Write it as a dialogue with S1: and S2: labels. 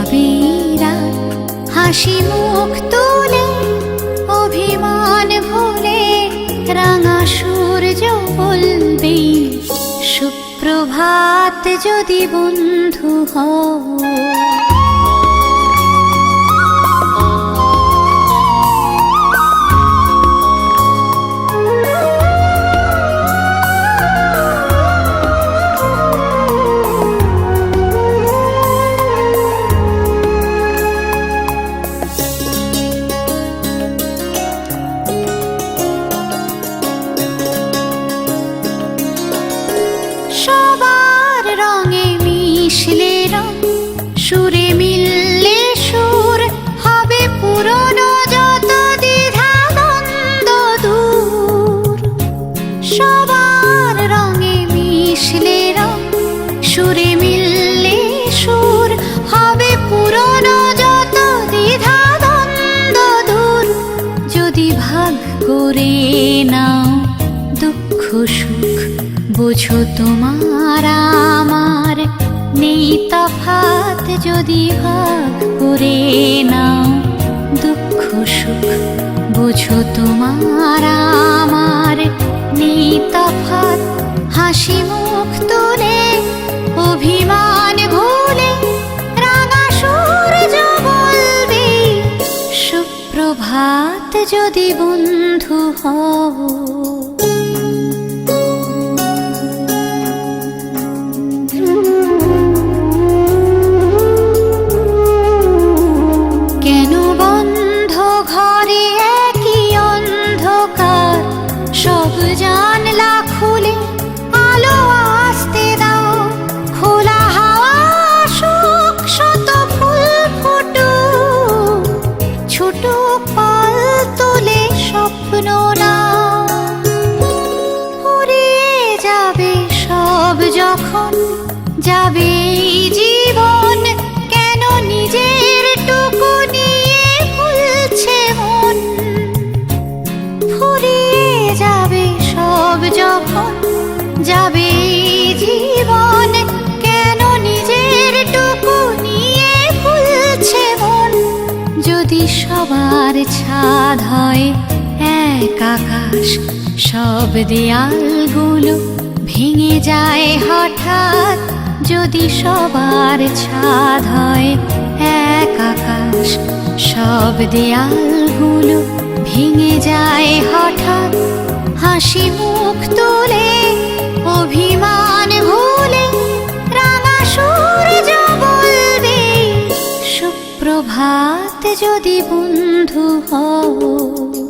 S1: যাবে হাসি মুখ তোলে অভিমান ভুলে রাঙা সূর্য বলবে সুপ্রভাত যদি বন্ধু হও। মিশলে রং সুরে মিললে সুর, হবে পুরনো যত দ্বিধা দ্বন্দ্ব দূর। সবার রঙে মিশলে রং সুরে মিললে সুর, হবে পুরনো যত দ্বিধা দ্বন্দ্ব দূর। যদি ভাগ করে নাও দুঃখ সুখ, বোঝো তোমার আমার নেই তফাত যদি ভাগ করে নাও দুঃখ সুখ, বোঝো তোমার আমার নেই তফাত। হাসি মুখ তোলে, অভিমান ভুলে রাঙা সূর্য বলবে, সুপ্রভাত যদি বন্ধু হও। তোলে স্বপ্ন না। যাবে সব যখন যাবে আকাশ, সব দেয়ালগুলো ভেঙে যায় হঠাৎ। যদি সবার ছাদ হয় এক আকাশ, সব দেয়ালগুলো ভেঙে যায় হঠাৎ। হাসি মুখ তোলে, অভিমান ভুলে, রাঙা সূর্য বলবে, সুপ্রভাত যদি বন্ধু হও।